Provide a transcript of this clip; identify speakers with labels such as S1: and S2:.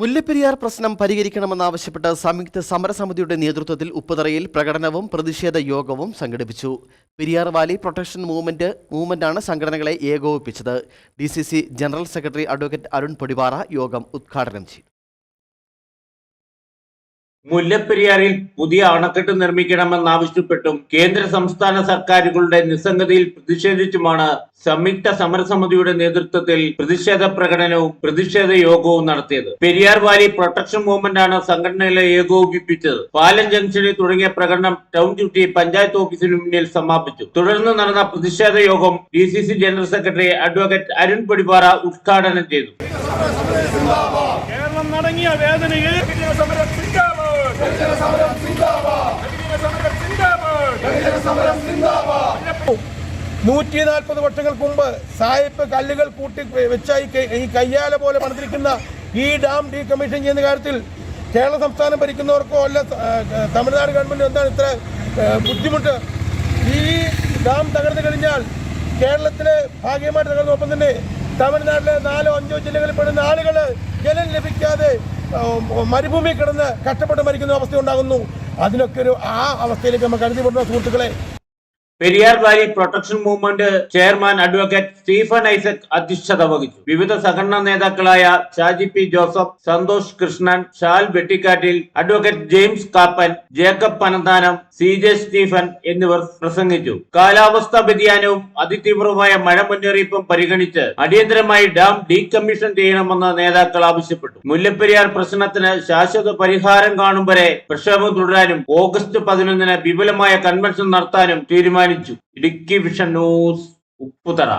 S1: മുല്ലപ്പെരിയാർ പ്രശ്നം പരിഹരിക്കണമെന്നാവശ്യപ്പെട്ട് സംയുക്ത സമരസമിതിയുടെ നേതൃത്വത്തിൽ ഉപ്പുതറയിൽ പ്രകടനവും പ്രതിഷേധ യോഗവും സംഘടിപ്പിച്ചു. പെരിയാർ വാലി പ്രൊട്ടക്ഷൻ മൂവ്മെന്റ് മൂവ്മെന്റാണ് സംഘടനകളെ ഏകോപിപ്പിച്ചത്. D general secretary advocate Arun Podivara യോഗം ഉദ്ഘാടനം ചെയ്തു.
S2: മുല്ലപ്പെരിയാറിൽ പുതിയ അണക്കെട്ട് നിർമ്മിക്കണമെന്നാവശ്യപ്പെട്ടും കേന്ദ്ര സംസ്ഥാന സർക്കാരുകളുടെ നിസ്സംഗതയിൽ പ്രതിഷേധിച്ചുമാണ് സംയുക്ത സമരസമിതിയുടെ നേതൃത്വത്തിൽ പ്രതിഷേധ പ്രകടനവും പ്രതിഷേധ യോഗവും നടത്തിയത്. പെരിയാർ വാലി പ്രൊട്ടക്ഷൻ മൂവ്മെന്റ് ആണ് സംഘടനയിലെ ഏകോപിപ്പിച്ചത്. പാലം ജംഗ്ഷനിൽ തുടങ്ങിയ പ്രകടനം ടൗൺ ഡ്യൂട്ടി പഞ്ചായത്ത് ഓഫീസിന് മുന്നിൽ സമാപിച്ചു. തുടർന്ന് നടന്ന പ്രതിഷേധ യോഗം D general secretary advocate Arun പടിപാറ ഉദ്ഘാടനം ചെയ്തു.
S3: കേരളം നടങ്ങിയ വേദനയിൽ
S4: നൂറ്റി നാൽപ്പത് വർഷങ്ങൾക്ക് മുമ്പ് സായിപ്പ് കല്ലുകൾ കൂട്ടി വെച്ച ഈ കയ്യാല പോലെ പണിതിരിക്കുന്ന ഈ ഡാം ഡീകമ്മീഷൻ ചെയ്യുന്ന കാര്യത്തിൽ കേരള സംസ്ഥാനം ഭരിക്കുന്നവർക്കോ അല്ല തമിഴ്നാട് ഗവൺമെന്റ് എന്താണ് ഇത്ര ബുദ്ധിമുട്ട്? ഈ ഡാം തകർന്നു കഴിഞ്ഞാൽ കേരളത്തിലെ ഭാഗ്യമായിട്ട് തകർന്നൊപ്പം തന്നെ തമിഴ്നാട്ടിലെ നാലോ അഞ്ചോ ജില്ലകളിൽ പെടുന്ന ആളുകൾ ജലം ലഭിക്കാതെ മരുഭൂമി കിടന്ന് കഷ്ടപ്പെട്ട് മരിക്കുന്ന അവസ്ഥ ഉണ്ടാകുന്നു അതിനൊക്കെ ഒരു ആ അവസ്ഥയിലേക്ക് നമുക്ക് കരുതിപ്പെടുന്ന സുഹൃത്തുക്കളെ
S2: Periyar valley protection movement chairman advocate Stephen Isaac അധ്യക്ഷത വഹിച്ചു. വിവിധ സംഘടനാ നേതാക്കളായ Shaji P Joseph Santhosh Krishnan shall വെട്ടിക്കാട്ടിൽ advocate James Kappan Jacob Pananthanam C J Stephen എന്നിവർ പ്രസംഗിച്ചു. കാലാവസ്ഥാ വ്യതിയാനവും അതിതീവ്രമായ മഴ മുന്നറിയിപ്പും പരിഗണിച്ച് അടിയന്തരമായി ഡാം ഡീകമ്മീഷൻ ചെയ്യണമെന്ന് നേതാക്കൾ ആവശ്യപ്പെട്ടു. മുല്ലപ്പെരിയാർ പ്രശ്നത്തിന് ശാശ്വത പരിഹാരം കാണും വരെ പ്രക്ഷോഭം തുടരാനും ഓഗസ്റ്റ് പതിനൊന്നിന് വിപുലമായ കൺവെൻഷൻ നടത്താനും തീരുമാനിച്ചു ഇടുക്കി വിഷൻ ന്യൂസ് ഉപ്പുതറ.